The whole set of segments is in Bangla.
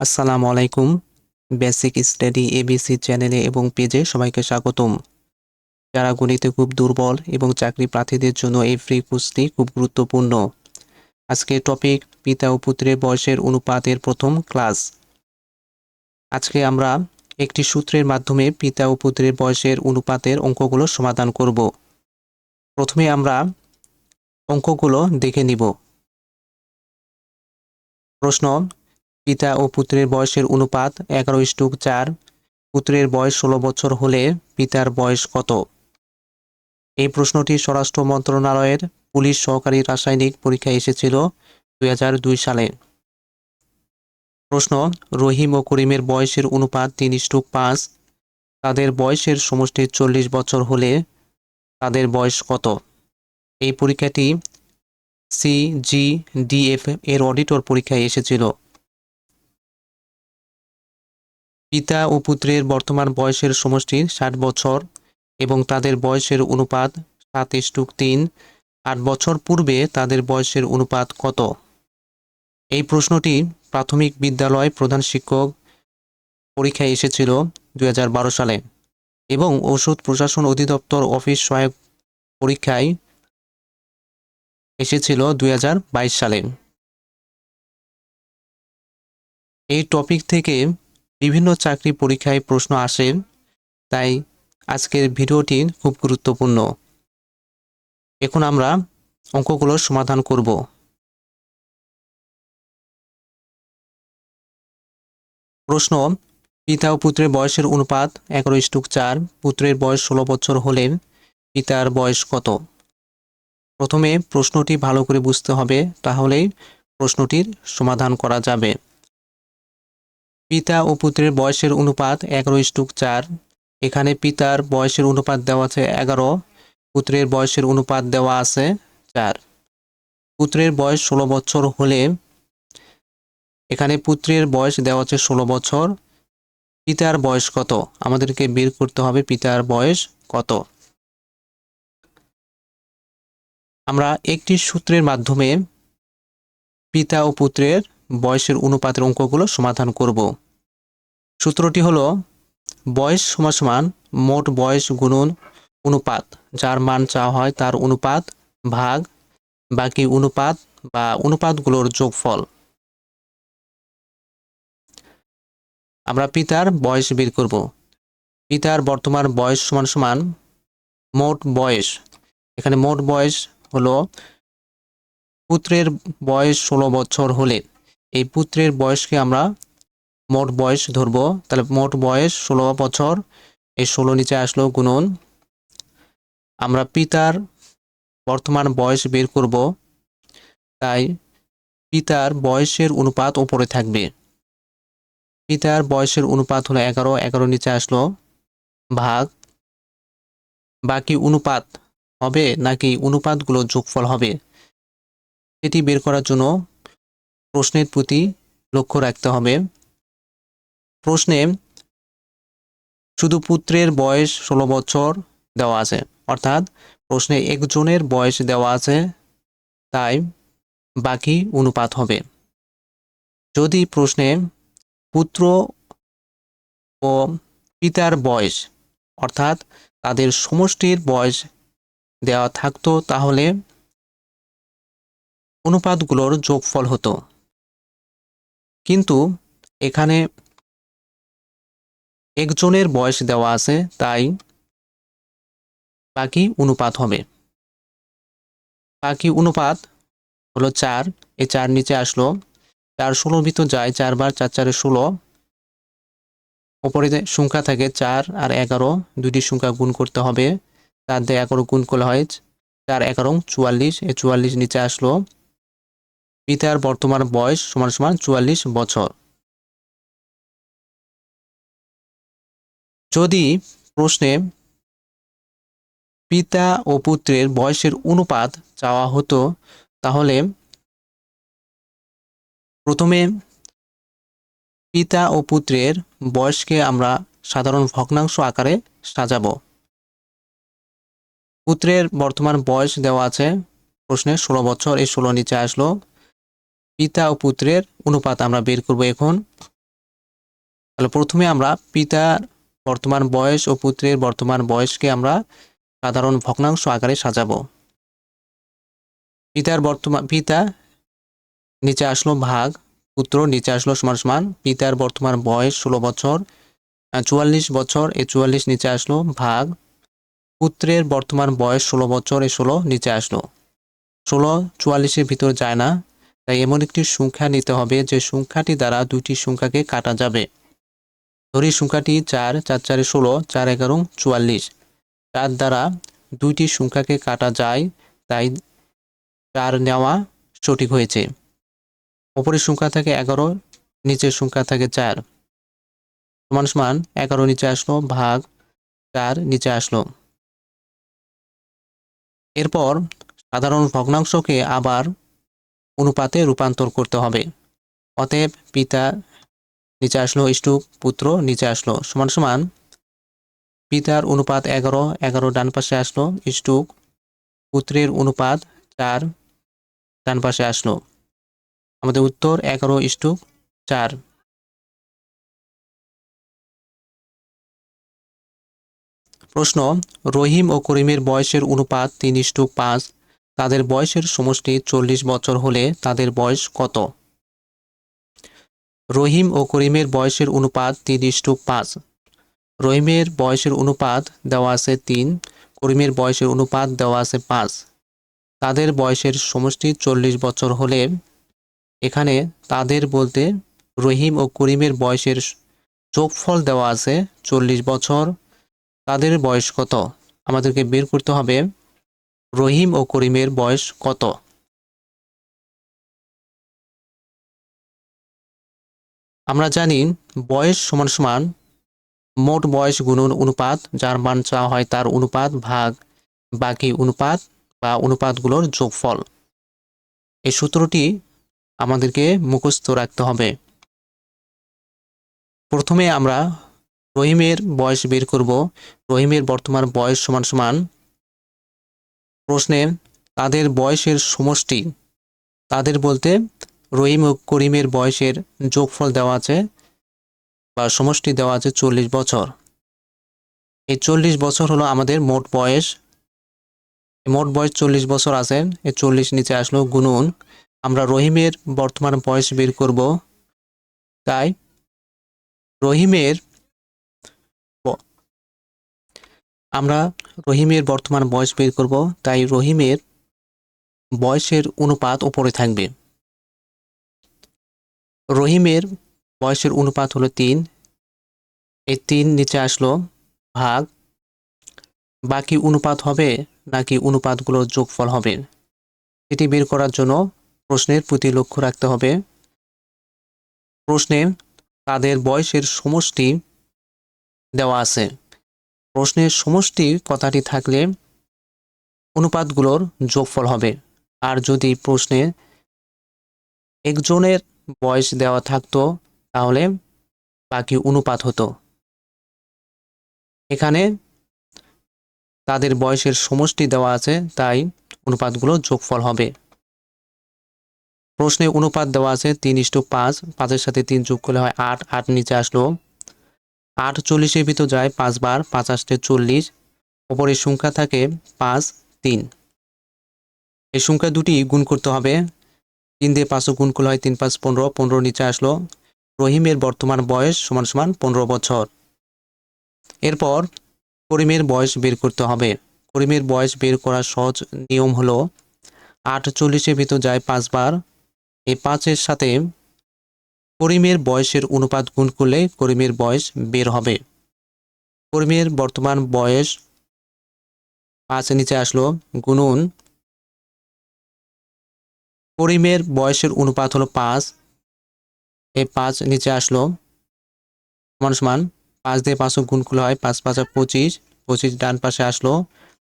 আসসালামু আলাইকুম বেসিক স্টাডি এবিসি চ্যানেলে এবং পেজে সবাইকে স্বাগতম। যারা গণিতে খুব দুর্বল এবং চাকরি প্রার্থীদের জন্য এই ফ্রি কোর্সটি খুব গুরুত্বপূর্ণ। আজকে টপিক পিতা ও পুত্রের বয়সের অনুপাতের প্রথম ক্লাস আজকে আমরা একটি সূত্রের মাধ্যমে পিতা ও পুত্রের বয়সের অনুপাতের অঙ্কগুলো সমাধান করব। প্রথমে আমরা অঙ্কগুলো দেখে নিব। প্রশ্ন পিতা ও পুত্রের বয়সের অনুপাত এগারো ইস্টুক চার। পুত্রের বয়স ষোলো বছর হলে পিতার বয়স কত? এই প্রশ্নটি স্বরাষ্ট্র মন্ত্রণালয়ের পুলিশ সহকারী রাসায়নিক পরীক্ষায় এসেছিল দু হাজার দুই সালে। প্রশ্ন, রহিম ও করিমের বয়সের অনুপাত তিন ইস্টুক পাঁচ। তাদের বয়সের সমষ্টি চল্লিশ বছর হলে তাদের বয়স কত? এই পরীক্ষাটি সি জি ডিএফ এর অডিটর পরীক্ষায় এসেছিল। পিতা ও পুত্রের বর্তমান বয়সের সমষ্টি ষাট বছর এবং তাদের বয়সের অনুপাত সাত ইস্টুক তিন। আট বছর পূর্বে তাদের বয়সের অনুপাত কত? এই প্রশ্নটি প্রাথমিক বিদ্যালয় প্রধান শিক্ষক পরীক্ষায় এসেছিল দু হাজার বারো সালে এবং ঔষধ প্রশাসন অধিদপ্তর অফিস সহায়ক পরীক্ষায় এসেছিল দু হাজার বাইশ সালে। এই টপিক থেকে বিভিন্ন চাকরি পরীক্ষায় প্রশ্ন আসে, তাই আজকের ভিডিওটি খুব গুরুত্বপূর্ণ। এখন আমরা অঙ্কগুলোর সমাধান করব। প্রশ্ন, পিতা ও পুত্রের বয়সের অনুপাত এগারো ইস্টুক চার, পুত্রের বয়স ষোলো বছর হলে পিতার বয়স কত? প্রথমে প্রশ্নটি ভালো করে বুঝতে হবে, তাহলেই প্রশ্নটির সমাধান করা যাবে। পিতা ও পুত্রের বয়সের অনুপাত এগারো ইস্টুক চার। এখানে পিতার বয়সের অনুপাত দেওয়া আছে এগারো, পুত্রের বয়সের অনুপাত দেওয়া আছে চার। পুত্রের বয়স ষোলো বছর হলে এখানে পুত্রের বয়স দেওয়া আছে ষোলো বছর। পিতার বয়স কত? আমাদেরকে বের করতে হবে পিতার বয়স কত। আমরা একটি সূত্রের মাধ্যমে পিতা ও পুত্রের বয়সের অনুপাতের অঙ্কগুলো সমাধান করব। সূত্রটি হলো, বয়স সমান সমান মোট বয়স গুণন অনুপাত, যার মান চাওয়া হয় তার অনুপাত ভাগ বাকি অনুপাত বা অনুপাতগুলোর যোগফল। আমরা পিতার বয়স বের করব। পিতার বর্তমান বয়স সমান সমান মোট বয়স। এখানে মোট বয়স হলো, পুত্রের বয়স ষোলো বছর হলে। এই পুত্রের বয়সকে আমরা মোট বয়স ধরব। তাহলে মোট বয়স ষোলো বছর। এই ষোলো নিচে আসলো গুণন। আমরা পিতার বর্তমান বয়স বের করব। তাই পিতার বয়সের অনুপাত ওপরে থাকবে। পিতার বয়সের অনুপাত হলো এগারো। এগারো নিচে আসলো ভাগ। বাকি অনুপাত হবে নাকি অনুপাতগুলো যোগফল হবে? সেটি বের করার জন্য প্রশ্নের প্রতি লক্ষ্য রাখতে হবে। প্রশ্নে শুধু পুত্রের বয়স ষোলো বছর দেওয়া আছে, অর্থাৎ প্রশ্নে একজনের বয়স দেওয়া আছে, তাই বাকি অনুপাত হবে। যদি প্রশ্নে পুত্র ও পিতার বয়স, অর্থাৎ তাদের সমষ্টির বয়স দেওয়া থাকতো, তাহলে অনুপাতগুলোর যোগফল হতো। কিন্তু এখানে একজনের বয়স দেওয়া আছে, তাই বাকি অনুপাত হবে। বাকি অনুপাত হলো চার, এ চার নিচে আসলো। চার ষোলো ভিতর যায় চারবার চার, চারে ষোলো। ওপরে সংখ্যা থাকে, চার আর এগারো দুটি সংখ্যা গুণ করতে হবে। চার দিয়ে এগারো গুণ করলে হয়, চার এগারো, চুয়াল্লিশ, এ চুয়াল্লিশ নিচে আসলো। পিতার বর্তমান বয়স সমান সমান চুয়াল্লিশ বছর। যদি প্রশ্নে পিতা ও পুত্রের বয়সের অনুপাত চাওয়া হতো, তাহলে প্রথমে পিতা ও পুত্রের বয়সকে আমরা সাধারণ ভগ্নাংশ আকারে সাজাবো। পুত্রের বর্তমান বয়স দেওয়া আছে প্রশ্নে ষোলো বছর, এই ষোলো নিচে আসলো। পিতা ও পুত্রের অনুপাত আমরা বের করব এখন। তাহলে প্রথমে আমরা পিতার বর্তমান বয়স ও পুত্রের বর্তমান বয়সকে আমরা সাধারণ ভগ্নাংশ আকারে সাজাবো। পিতার বর্তমান, পিতা নিচে আসলো ভাগ, পুত্র নিচে আসলো সমান সমান। পিতার বর্তমান বয়স ষোলো বছর চুয়াল্লিশ বছর এ চুয়াল্লিশ নিচে আসলো ভাগ। পুত্রের বর্তমান বয়স ষোলো বছর এ ষোলো নিচে আসলো। ষোলো চুয়াল্লিশের ভিতর যায় না। তাই এমন একটি সংখ্যা নিতে হবে যে সংখ্যাটি দ্বারা দুইটি সংখ্যাকে কাটা যাবে। ধরি সংখ্যাটি চার চার, চারে ষোলো, চার, এগারো, চুয়াল্লিশ। চার দ্বারা দুইটি সংখ্যাকে কাটা যায়, তাই চার নেওয়া সঠিক হয়েছে। ওপরের সংখ্যা থাকে এগারো, নিচের সংখ্যা থাকে চার। সমান সমান এগারো নিচে আসলো, ভাগ চার নিচে আসলো। এরপর সাধারণ ভগ্নাংশকে আবার অনুপাতে রূপান্তর করতে হবে। অতএব পিতা নিচে আসলো, ইষ্টুক পুত্র নিচে আসলো, সমান সমান পিতার অনুপাত এগারো এগারো ডান পাশে আসলো, ইষ্টুক পুত্রের অনুপাত চার ডান পাশে আসলো। আমাদের উত্তর এগারো, ইষ্টুক চার। প্রশ্ন, রহিম ও করিমের বয়সের অনুপাত তিন ইষ্টু পাঁচ। তাদের বয়সের সমষ্টি চল্লিশ বছর হলে তাদের বয়স কত? রহিম ও করিমের বয়সের অনুপাত তিরিশ টু পাঁচ। রহিমের বয়সের অনুপাত দেওয়া আছে তিন, করিমের বয়সের অনুপাত দেওয়া আছে পাঁচ। তাদের বয়সের সমষ্টি চল্লিশ বছর হলে এখানে তাদের বলতে রহিম ও করিমের বয়সের যোগফল দেওয়া আছে চল্লিশ বছর। তাদের বয়স কত? আমাদেরকে বের করতে হবে। রহিম ও করিমের বয়স কত? আমরা জানি বয়স সমান সমান মোট বয়স গুণন অনুপাত, যার মান চাওয়া হয় তার অনুপাত ভাগ বাকি অনুপাত বা অনুপাতগুলোর যোগফল। এই সূত্রটি আমাদেরকে মুখস্থ রাখতে হবে। প্রথমে আমরা রহিমের বয়স বের করব। রহিমের বর্তমান বয়স সমান সমান প্রশ্নে তাদের বয়সের সমষ্টি। তাদের বলতে রহিম ও করিমের বয়সের যোগফল দেওয়া আছে বা সমষ্টি দেওয়া আছে চল্লিশ বছর। এই চল্লিশ বছর হলো আমাদের মোট বয়স। মোট বয়স চল্লিশ বছর আছে। এই চল্লিশ নিচে আসলো গুনুন। আমরা রহিমের বর্তমান বয়স বের করব। তাই রহিমের আমরা রহিমের বর্তমান বয়স বের করব, তাই রহিমের বয়সের অনুপাত উপরে থাকবে। রহিমের বয়সের অনুপাত হলো তিন। এই তিন নিচে আসলো ভাগ। বাকি অনুপাত হবে নাকি অনুপাতগুলোর যোগফল হবে? এটি বের করার জন্য প্রশ্নের প্রতি লক্ষ্য রাখতে হবে। প্রশ্নে তাদের বয়সের সমষ্টি দেওয়া আছে। প্রশ্নের সমষ্টি কথাটি থাকলে অনুপাতগুলোর যোগফল হবে। আর যদি প্রশ্নে একজনের বয়স দেওয়া থাকতো, তাহলে বাকি অনুপাত হতো। এখানে তাদের বয়সের সমষ্টি দেওয়া আছে, তাই অনুপাতগুলো যোগফল হবে। প্রশ্নে অনুপাত দেওয়া আছে তিন ইস্টু পাঁচ, পাঁচের সাথে তিন যোগ করলে হয় আট আট নিচে আসলো আট চল্লিশের ভিতর যায় পাঁচবার পাঁচ আসতে চল্লিশ। ওপরের সংখ্যা থাকে পাঁচ, তিন। এই সংখ্যা দুটি গুণ করতে হবে। তিন দিয়ে পাঁচও গুণ করলে হয় তিন, পাঁচ, পনেরো। পনেরো নিচে আসলো রহিমের বর্তমান বয়স সমান সমান পনেরো বছর। এরপর করিমের বয়স বের করতে হবে। করিমের বয়স বের করার সহজ নিয়ম হলো আট চল্লিশের ভিতর যায় পাঁচবার এই পাঁচের সাথে করিমের বয়সের অনুপাত গুণ করলে করিমের বয়স বের হবে। করিমের বর্তমান বয়স পাঁচ নিচে আসলো গুনুন। করিমের বয়সের অনুপাত হলো পাঁচ। এই পাঁচ নিচে আসলো সমান সমান পাঁচ দিয়ে পাঁচশো গুণ করলে হয় পাঁচ পাঁচ পঁচিশ। পঁচিশ ডান পাশে আসলো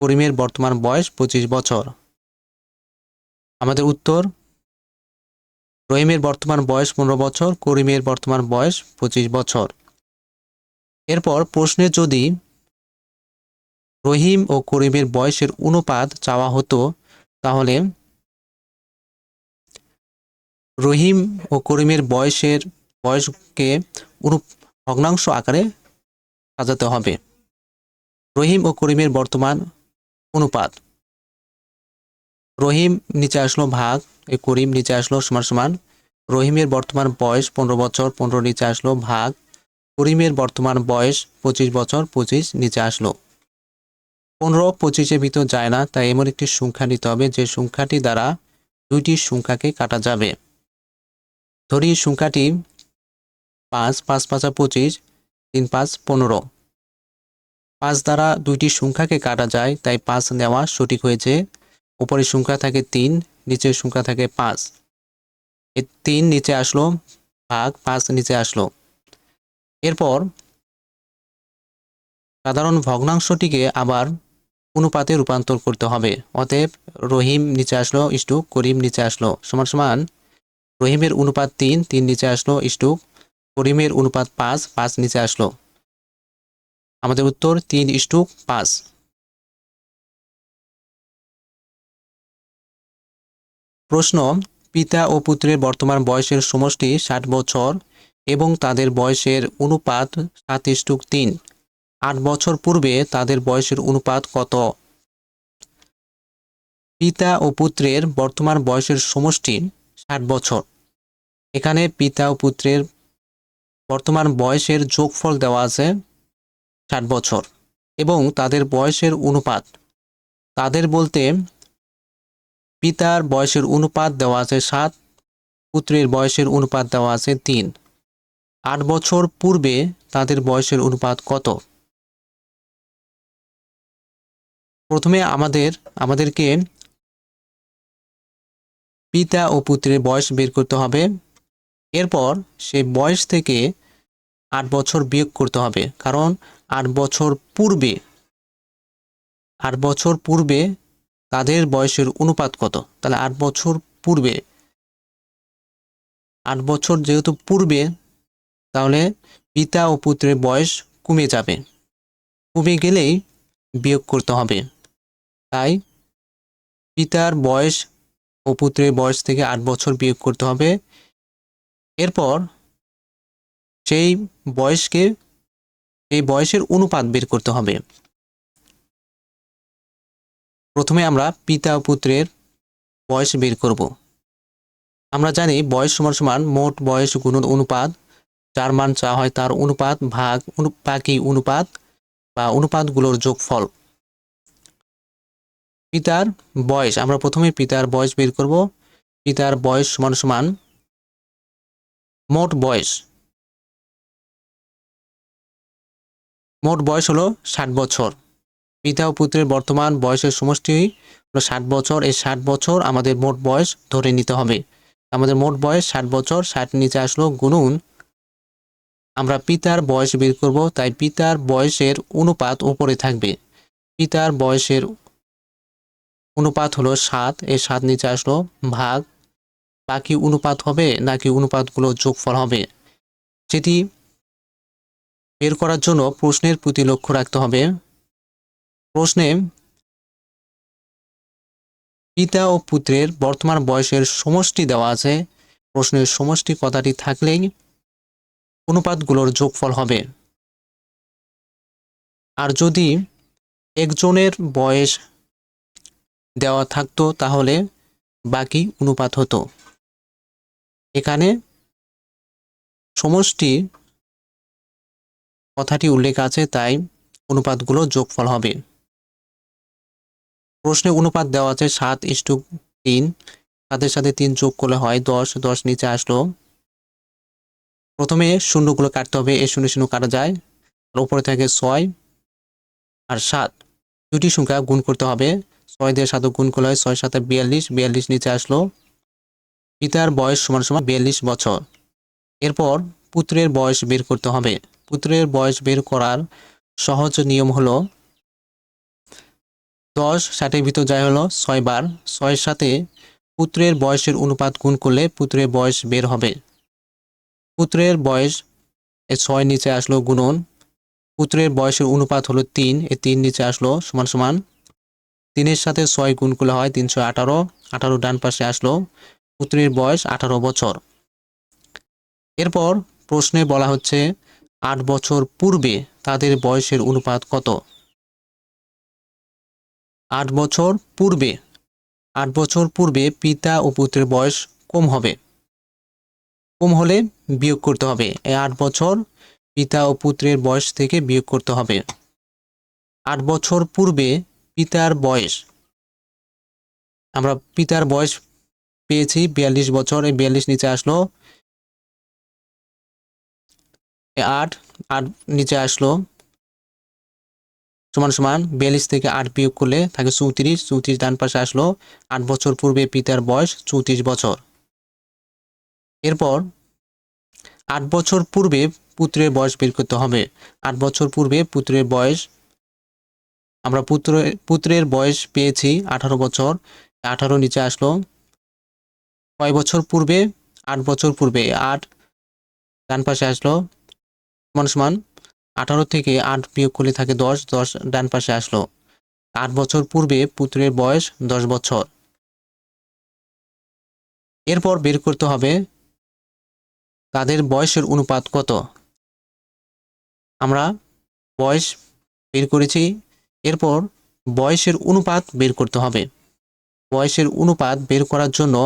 করিমের বর্তমান বয়স পঁচিশ বছর। আমাদের উত্তর রহিমের বর্তমান বয়স পনেরো বছর, করিমের বর্তমান বয়স পঁচিশ বছর। এরপর প্রশ্নে যদি রহিম ও করিমের বয়সের অনুপাত চাওয়া হতো, তাহলে রহিম ও করিমের বয়সের বয়সকে ভগ্নাংশ আকারে সাজাতে হবে। রহিম ও করিমের বর্তমান অনুপাত। রহিম নিচে আসলো ভাগ করিম নিচে আসলো, সমান সমান। রহিমের বর্তমান বয়স পনেরো বছর, পনেরো নিচে আসলো, ভাগ। করিমের বর্তমান বয়স পঁচিশ বছর, পঁচিশ নিচে আসলো। পনেরো পঁচিশের ভিতর যায় না, তাই এমন একটি সংখ্যা নিতে হবে, যে সংখ্যাটি দ্বারা দুইটি সংখ্যাকে কাটা যাবে। ধরি সংখ্যাটি পাঁচ পাঁচ পাঁচা পঁচিশ, তিন পাঁচ পনেরো। পাঁচ দ্বারা দুইটি সংখ্যাকে কাটা যায়, তাই পাঁচ নেওয়া সঠিক হয়েছে। উপরের সংখ্যা থাকে তিন নিচের সংখ্যা থাকে পাঁচ। এই তিন নিচে আসলো, ভাগ পাঁচ নিচে আসলো। এরপর সাধারণ ভগ্নাংশটিকে আবার অনুপাতে রূপান্তর করতে হবে। অতএব রহিম নিচে আসলো ইস্টুক করিম নিচে আসলো। সমান সমান রহিমের অনুপাত তিন তিন নিচে আসলো ইস্টুক করিমের অনুপাত পাঁচ পাঁচ নিচে আসলো। আমাদের উত্তর তিন ইস্টুক পাঁচ। প্রশ্ন, পিতা ও পুত্রের বর্তমান বয়সের সমষ্টি ষাট বছর এবং তাদের বয়সের অনুপাত সাত ইস্টুক তিন। আট বছর পূর্বে তাদের বয়সের অনুপাত কত? পিতা ও পুত্রের বর্তমান বয়সের সমষ্টি ষাট বছর। এখানে পিতা ও পুত্রের বর্তমান বয়সের যোগফল দেওয়া আছে ষাট বছর এবং তাদের বয়সের অনুপাত। তাদের বলতে পিতার বয়সের অনুপাত দেওয়া আছে সাত, পুত্রের বয়সের অনুপাত দেওয়া আছে তিন। আট বছর পূর্বে তাদের বয়সের অনুপাত কত? প্রথমে আমাদের, আমাদেরকে পিতা ও পুত্রের বয়স বের করতে হবে। এরপর সেই বয়স থেকে আট বছর বিয়োগ করতে হবে। কারণ আট বছর পূর্বে, আট বছর পূর্বে তাদের বয়সের অনুপাত কত? তাহলে আট বছর পূর্বে, আট বছর যেহেতু পূর্বে, তাহলে পিতা ও পুত্রের বয়স কমে যাবে। কমে গেলেই বিয়োগ করতে হবে। তাই পিতার বয়স ও পুত্রের বয়স থেকে আট বছর বিয়োগ করতে হবে। এরপর সেই বয়সকে এই বয়সের অনুপাত বের করতে হবে। প্রথমে আমরা পিতা ও পুত্রের বয়স বের করব। আমরা জানি বয়স সমান সমান মোট বয়স গুণন অনুপাত, যার মান চা হয় তার অনুপাত ভাগ বাকি অনুপাত বা অনুপাতগুলোর যোগফল। পিতার বয়স, আমরা প্রথমে পিতার বয়স বের করব। পিতার বয়স সমান সমান মোট বয়স। মোট বয়স হলো ষাট বছর। পিতা ও পুত্রের বর্তমান বয়সের সমষ্টি হলো ষাট বছর। এই ষাট বছর আমাদের মোট বয়স ধরে নিতে হবে। আমাদের মোট বয়স ষাট বছর, ষাট নিচে আসলো গুনুন। আমরা পিতার বয়স বের করব, তাই পিতার বয়সের অনুপাত উপরে থাকবে। পিতার বয়সের অনুপাত হলো সাত, এই সাত নিচে আসলো ভাগ। বাকি অনুপাত হবে, নাকি অনুপাতগুলো যোগফল হবে? যেটি বের করার জন্য প্রশ্নের প্রতি লক্ষ্য রাখতে হবে। প্রশ্নে পিতা ও পুত্রের বর্তমান বয়সের সমষ্টি দেওয়া আছে। প্রশ্নের সমষ্টি কথাটি থাকলেই অনুপাতগুলোর যোগফল হবে। আর যদি একজনের বয়স দেওয়া থাকতো, তাহলে বাকি অনুপাত হতো। এখানে সমষ্টি কথাটি উল্লেখ আছে, তাই অনুপাতগুলো যোগফল হবে। প্রশ্নে অনুপাত দেওয়া আছে সাত ইস্টু তিন। তাদের সাথে তিন যোগ করলে হয় দশ। দশ নিচে আসলো। প্রথমে শূন্যগুলো কাটতে হবে এই শূন্য শূন্য কাটা যায়। আর উপরে থাকে ছয় আর সাত। দুটি সংখ্যা গুণ করতে হবে। ছয় দিয়ে সাত গুণ করলে হয় ছয় সাথে বিয়াল্লিশ। বিয়াল্লিশ নিচে আসলো। পিতার বয়স সমান সমান বিয়াল্লিশ বছর। এরপর পুত্রের বয়স বের করতে হবে। পুত্রের বয়স বের করার সহজ নিয়ম হলো দশ ষাটের ভিতর যায় হলো ছয় বার। ছয়ের সাথে পুত্রের বয়সের অনুপাত গুণ করলে পুত্রের বয়স বের হবে। পুত্রের বয়স এ ছয় নিচে আসলো গুণন। পুত্রের বয়সের অনুপাত হলো তিন, এ তিন নিচে আসলো সমান সমান। তিনের সাথে ছয় গুণ করলে হয় তিনশো আঠারো। আঠারো ডান পাশে আসলো পুত্রের বয়স আঠারো বছর। এরপর প্রশ্নে বলা হচ্ছে, আট বছর পূর্বে তাদের বয়সের অনুপাত কত? আট বছর পূর্বে। আট বছর পূর্বে পিতা ও পুত্রের বয়স কম হবে। কম হলে বিয়োগ করতে হবে। এই আট বছর পিতা ও পুত্রের বয়স থেকে বিয়োগ করতে হবে। আট বছর পূর্বে পিতার বয়স। আমরা পিতার বয়স পেয়েছি বিয়াল্লিশ বছর। এই বিয়াল্লিশ নিচে আসলো। আট আট নিচে আসলো। সমান সমান বিয়াল্লিশ থেকে আট বিয়োগ করলে থাকে চৌত্রিশ চৌত্রিশ ডান পাশে আসলো আট বছর পূর্বে পিতার বয়স চৌত্রিশ বছর। এরপর আট বছর পূর্বে পুত্রের বয়স বের করতে হবে। আট বছর পূর্বে পুত্রের বয়স, আমরা পুত্র, পুত্রের বয়স পেয়েছি আঠারো বছর, আঠারো নিচে আসলো কয় বছর পূর্বে, আট বছর পূর্বে, আট ডান পাশে আসলো সমান সমান আঠারো থেকে আট বিয়োগ করলে থাকে দশ দশ ডান পাশে আসলো। আট বছর পূর্বে পুত্রের বয়স দশ বছর। এরপর বের করতে হবে তাদের বয়সের অনুপাত কত? আমরা বয়স বের করেছি, এরপর বয়সের অনুপাত বের করতে হবে। বয়সের অনুপাত বের করার জন্য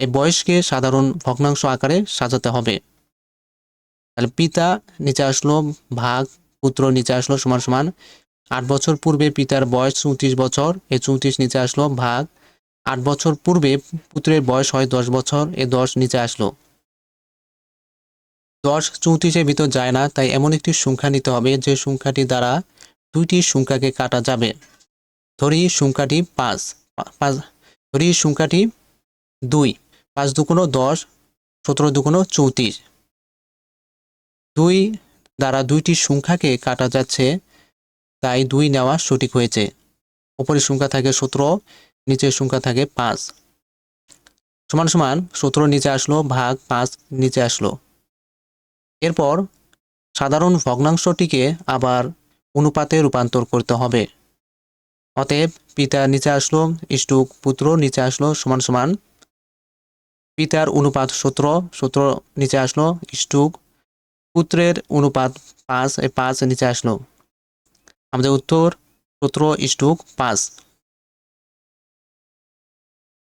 এই বয়সকে সাধারণ ভগ্নাংশ আকারে সাজাতে হবে। তাহলে পিতা নিচে আসলো, ভাগ, পুত্র নিচে আসলো সমান সমান। আট বছর পূর্বে পিতার বয়স চৌত্রিশ বছর, এই চৌত্রিশ নিচে আসলো, ভাগ। আট বছর পূর্বে পুত্রের বয়স হয় দশ বছর এ দশ নিচে আসলো। দশ চৌত্রিশের ভিতর যায় না, তাই এমন একটি সংখ্যা নিতে হবে, যে সংখ্যাটি দ্বারা দুইটি সংখ্যাকে কাটা যাবে। ধরি সংখ্যাটি পাঁচ পাঁচ, ধরি সংখ্যাটি দুই, পাঁচ দুগুণ দশ, সতেরো দুগুণ চৌত্রিশ। দুই দ্বারা দুইটি সংখ্যাকে কাটা যাচ্ছে, তাই দুই নেওয়া সঠিক হয়েছে। উপরের সংখ্যা থাকে সতেরো, নিচের সংখ্যা থাকে পাঁচ। সমান সমান সতেরো নিচে আসলো, ভাগ পাঁচ নিচে আসলো। এরপর সাধারণ ভগ্নাংশটিকে আবার অনুপাতে রূপান্তর করতে হবে। অতএব পিতা নিচে আসলো ইষ্টুক পুত্র নিচে আসলো, সমান সমান। পিতার অনুপাত সতেরো সতেরো নিচে আসলো ইষ্টুক পুত্রের অনুপাত পাঁচ, এই পাঁচ নিচে আসলো। আমাদের উত্তর, সতেরো ইষ্টুক পাঁচ।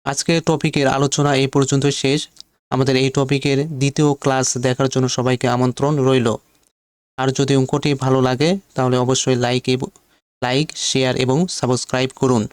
আজকের টপিকের আলোচনা এই পর্যন্ত শেষ। আমাদের এই টপিকের দ্বিতীয় ক্লাস দেখার জন্য সবাইকে আমন্ত্রণ রইল। আর যদি অঙ্কটি ভালো লাগে, তাহলে অবশ্যই লাইক লাইক, শেয়ার এবং সাবস্ক্রাইব করুন।